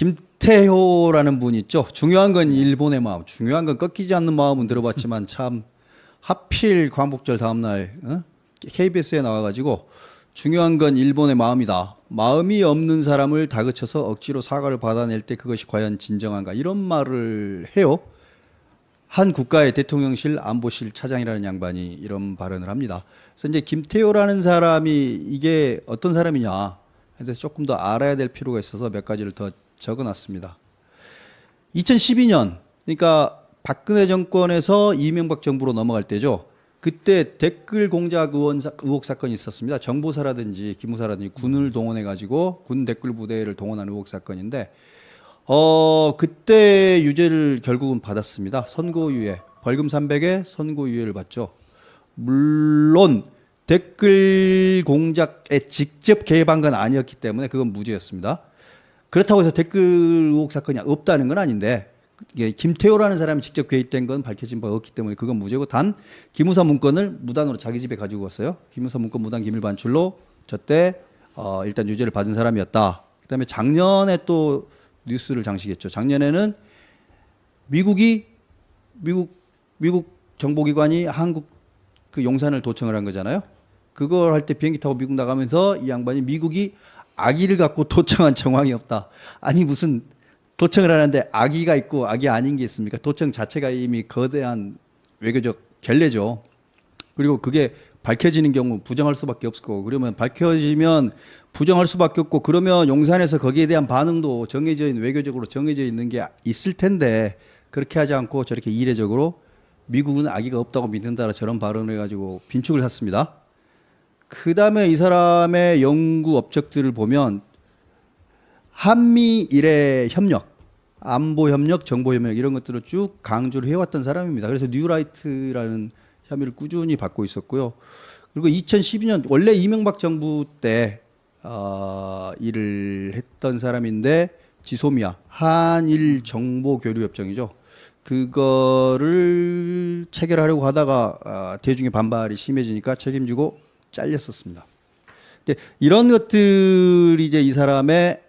김태효라는 분 있죠. 중요한 건 일본의 마음, 중요한 건 꺾이지 않는 마음은 들어봤지만 참 하필 광복절 다음날 어? KBS에 나와가지고 중요한 건 일본의 마음이다. 마음이 없는 사람을 다그쳐서 억지로 사과를 받아낼 때 그것이 과연 진정한가 이런 말을 해요. 한 국가의 대통령실 안보실 차장이라는 양반이 이런 발언을 합니다. 그래서 이제 김태효라는 사람이 이게 어떤 사람이냐 해서 조금 더 알아야 될 필요가 있어서 몇 가지를 더 적어 놨습니다. 2012년 그러니까 박근혜 정권에서 이명박 정부로 넘어갈 때죠. 그때 댓글 공작 의혹 사건이 있었습니다. 정보사라든지 기무사라든지 군을 동원해 가지고 군 댓글 부대를 동원한 의혹 사건인데 어 그때 유죄를 결국은 받았습니다. 선고유예 벌금 300에 선고유예를 받죠. 물론 댓글 공작에 직접 개입한 건 아니었기 때문에 그건 무죄였습니다. 그렇다고 해서 댓글 의혹 사건이 없다는 건 아닌데 이게 김태호라는 사람이 직접 개입된 건 밝혀진 바가 없기 때문에 그건 무죄고 단 기무사 문건을 무단으로 자기 집에 가지고 왔어요. 기무사 문건 무단 기밀 반출로 저때 어, 일단 유죄를 받은 사람이었다. 그다음에 작년에 또 뉴스를 장식했죠. 작년에는 미국이 미국 미국 정보기관이 한국 그 용산을 도청을 한 거잖아요. 그걸 할 때 비행기 타고 미국 나가면서 이 양반이 미국이 아기를 갖고 도청한 정황이 없다. 아니 무슨 도청을 하는데 아기가 있고 아기 아닌 게 있습니까? 도청 자체가 이미 거대한 외교적 결례죠. 그리고 그게 밝혀지는 경우 부정할 수밖에 없을 거고 그러면 밝혀지면 부정할 수밖에 없고 그러면 용산에서 거기에 대한 반응도 정해져 있는 외교적으로 정해져 있는 게 있을 텐데 그렇게 하지 않고 저렇게 이례적으로 미국은 아기가 없다고 믿는다라 저런 발언을 해가지고 빈축을 샀습니다. 그 다음에 이 사람의 연구 업적들을 보면 한미 일의 협력, 안보 협력, 정보 협력 이런 것들을 쭉 강조를 해왔던 사람입니다. 그래서 뉴라이트라는 혐의를 꾸준히 받고 있었고요. 그리고 2012년 원래 이명박 정부 때 어, 일을 했던 사람인데 지소미아 한일 정보 교류 협정이죠. 그거를 체결하려고 하다가 아, 대중의 반발이 심해지니까 책임지고 잘렸었습니다. 이런 것들이 이제 이 사람의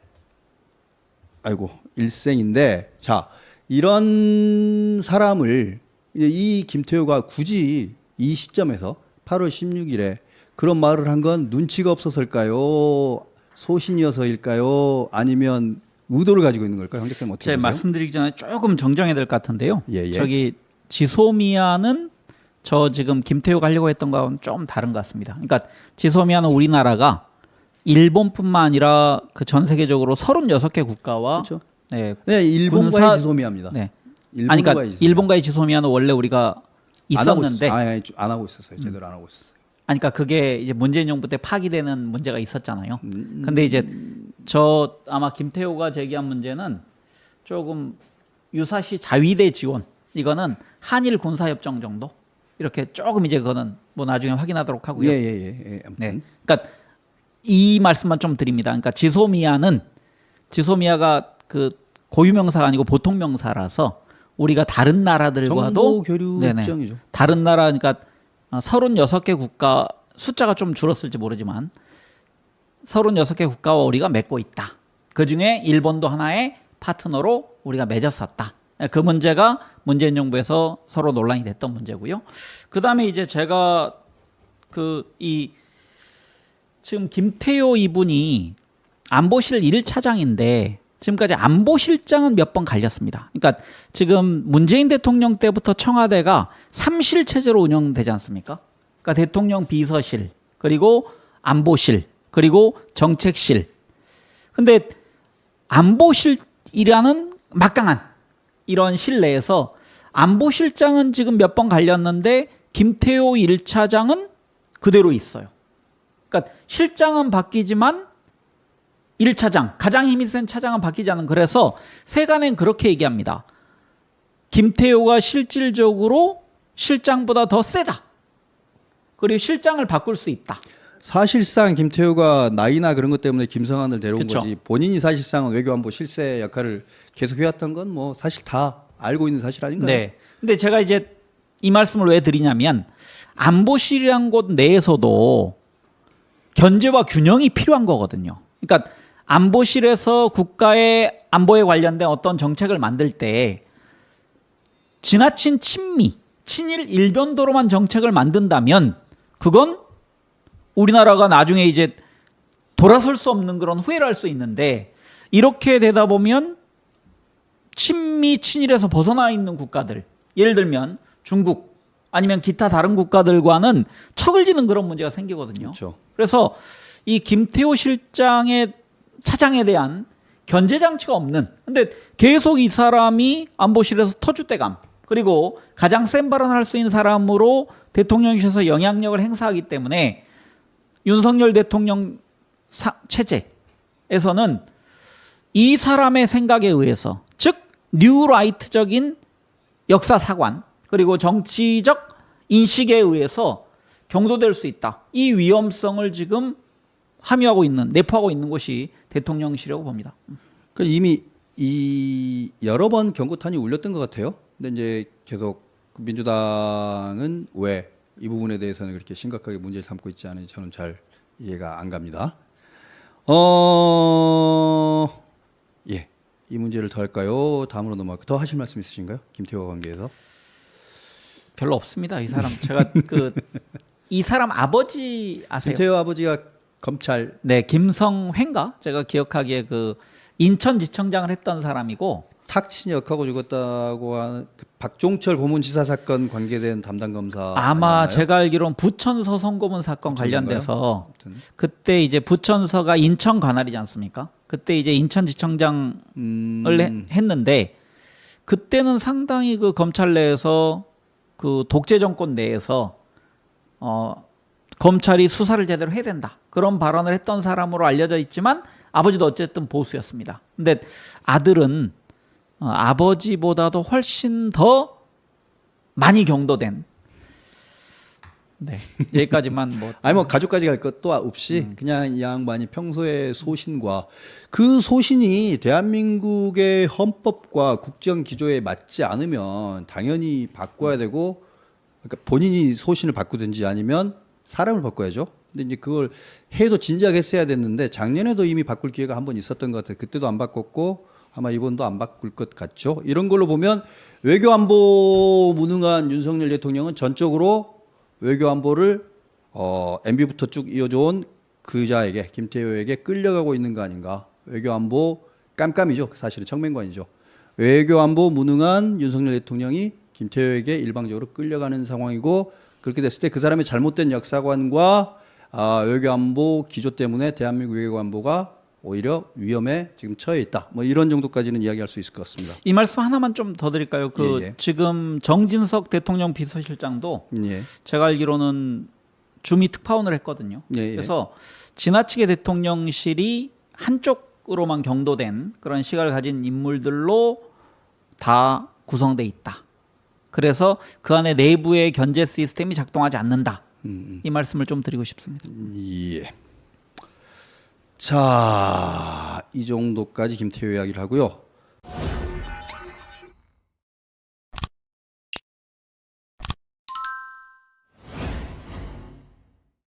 아이고 일생인데 자 이런 사람을 이제 이 김태효가 굳이 이 시점에서 8월 16일에 그런 말을 한 건 눈치가 없어서일까요? 소신이어서일까요? 아니면 의도를 가지고 있는 걸까요? 황 대표님 어떻게 제 보세요? 말씀드리기 전에 조금 정정해야 될 것 같은데요. 예, 예. 저기 지소미아는 저 지금 김태효가 하려고 했던 거하고는 좀 다른 것 같습니다. 그러니까 지소미아는 우리나라가 일본뿐만 아니라 그 전 세계적으로 36개 국가와 그렇죠. 네, 네, 일본과의 군사- 지소미아입니다. 네. 아니 그러니까 지소미아. 일본과의 지소미아는 원래 우리가 안 하고 있었는데. 아니, 아니, 안 하고 있었어요. 제대로 안 하고 있었어요. 아니 그러니까 그게 이제 문재인 정부 때 파기되는 문제가 있었잖아요. 음, 근데 이제 저 아마 김태호가 제기한 문제는 조금 유사시 자위대 지원 이거는 한일 군사 협정 정도 이렇게 조금 이제 그거는 뭐 나중에 확인하도록 하고요. 예, 예, 예. 예. 네. 그러니까 이 말씀만 좀 드립니다. 그러니까 지소미아는 지소미아가 그 고유명사가 아니고 보통 명사라서 우리가 다른 나라들과도 정보 교류 네네. 협정이죠. 다른 나라 그러니까 36개 국가 숫자가 좀 줄었을지 모르지만 36개 국가와 우리가 맺고 있다. 그 중에 일본도 하나의 파트너로 우리가 맺었었다. 그 문제가 문재인 정부에서 서로 논란이 됐던 문제고요. 그 다음에 이제 제가 그 이 지금 김태효 이분이 안보실 1차장인데 지금까지 안보실장은 몇 번 갈렸습니다. 그러니까 지금 문재인 대통령 때부터 청와대가 삼실 체제로 운영되지 않습니까? 그러니까 대통령 비서실 그리고 안보실 그리고 정책실. 근데 안보실이라는 막강한 이런 실 내에서 안보실장은 지금 몇 번 갈렸는데 김태호 1차장은 그대로 있어요. 그러니까 실장은 바뀌지만 1차장, 가장 힘이 센 차장은 바뀌지 않는 그래서 세간엔 그렇게 얘기합니다. 김태호가 실질적으로 실장보다 더 세다. 그리고 실장을 바꿀 수 있다. 사실상 김태효가 나이나 그런 것 때문에 김성환을 데려온 그쵸. 거지 본인이 사실상은 외교안보 실세 역할을 계속 해왔던 건 뭐 사실 다 알고 있는 사실 아닌가요? 네. 근데 제가 이제 이 말씀을 왜 드리냐면 안보실이란 곳 내에서도 견제와 균형이 필요한 거거든요. 그러니까 안보실에서 국가의 안보에 관련된 어떤 정책을 만들 때 지나친 친미, 친일 일변도로만 정책을 만든다면 그건 우리나라가 나중에 이제 돌아설 수 없는 그런 후회를 할 수 있는데 이렇게 되다 보면 친미 친일에서 벗어나 있는 국가들 예를 들면 중국 아니면 기타 다른 국가들과는 척을 지는 그런 문제가 생기거든요. 그렇죠. 그래서 이 김태호 실장의 차장에 대한 견제 장치가 없는 근데 계속 이 사람이 안보실에서 터줏대감 그리고 가장 센 발언을 할 수 있는 사람으로 대통령실에서 영향력을 행사하기 때문에 윤석열 대통령 사- 체제에서는 이 사람의 생각에 의해서 즉 뉴라이트적인 역사 사관 그리고 정치적 인식에 의해서 경도될 수 있다. 이 위험성을 지금 함유하고 있는 내포하고 있는 곳이 대통령실이라고 봅니다. 그 이미 이 여러 번 경고탄이 울렸던 것 같아요. 근데 이제 계속 민주당은 왜 이 부분에 대해서는 그렇게 심각하게 문제를 삼고 있지 않은지 저는 잘 이해가 안 갑니다. 어, 예, 이 문제를 더 할까요? 다음으로 넘어갈까요? 더 하실 말씀 있으신가요? 김태호 관계에서? 별로 없습니다. 이 사람 제가 그 이 사람 아버지 아세요? 김태호 아버지가 검찰 네, 김성회인가? 제가 기억하기에 그 인천지청장을 했던 사람이고 탁친역하고 죽었다고 하는 그 박종철 고문지사 사건 관계된 담당 검사 아마 아니었나요? 제가 알기로는 부천서 선고문 사건? 관련돼서 아무튼. 그때 이제 부천서가 인천 관할이지 않습니까? 그때 이제 인천지청장을 음, 해- 했는데 그때는 상당히 그 검찰 내에서 그 독재 정권 내에서 어 검찰이 수사를 제대로 해야 된다 그런 발언을 했던 사람으로 알려져 있지만 아버지도 어쨌든 보수였습니다. 근데 아들은 어, 아버지보다도 훨씬 더 많이 경도된 네 여기까지만 뭐 아니 뭐 가족까지 갈 것도 없이 음. 그냥 이 양반이 평소의 소신과 그 소신이 대한민국의 헌법과 국정 기조에 맞지 않으면 당연히 바꿔야 되고 그러니까 본인이 소신을 바꾸든지 아니면 사람을 바꿔야죠. 근데 이제 그걸 해도 진작에 했어야 됐는데 작년에도 이미 바꿀 기회가 한 번 있었던 것 같아요. 그때도 안 바꿨고 아마 이번도 안 바꿀 것 같죠. 이런 걸로 보면 외교 안보 무능한 윤석열 대통령은 전적으로 외교 안보를 어, MB부터 쭉 이어져온 그자에게 김태효에게 끌려가고 있는 거 아닌가? 외교 안보 깜깜이죠. 사실은 청맹관이죠. 외교 안보 무능한 윤석열 대통령이 김태효에게 일방적으로 끌려가는 상황이고 그렇게 됐을 때 그 사람의 잘못된 역사관과 아, 외교 안보 기조 때문에 대한민국 외교 안보가 오히려 위험에 지금 처해 있다. 뭐 이런 정도까지는 이야기할 수 있을 것 같습니다. 이 말씀 하나만 좀 더 드릴까요? 그 예, 예. 지금 정진석 대통령 비서실장도 예. 제가 알기로는 주미 특파원을 했거든요. 예, 예. 그래서 지나치게 대통령실이 한쪽으로만 경도된 그런 시각을 가진 인물들로 다 구성돼 있다. 그래서 그 안에 내부의 견제 시스템이 작동하지 않는다. 음, 이 말씀을 좀 드리고 싶습니다. 예. 자, 이 정도까지 김태효 이야기를 하고요.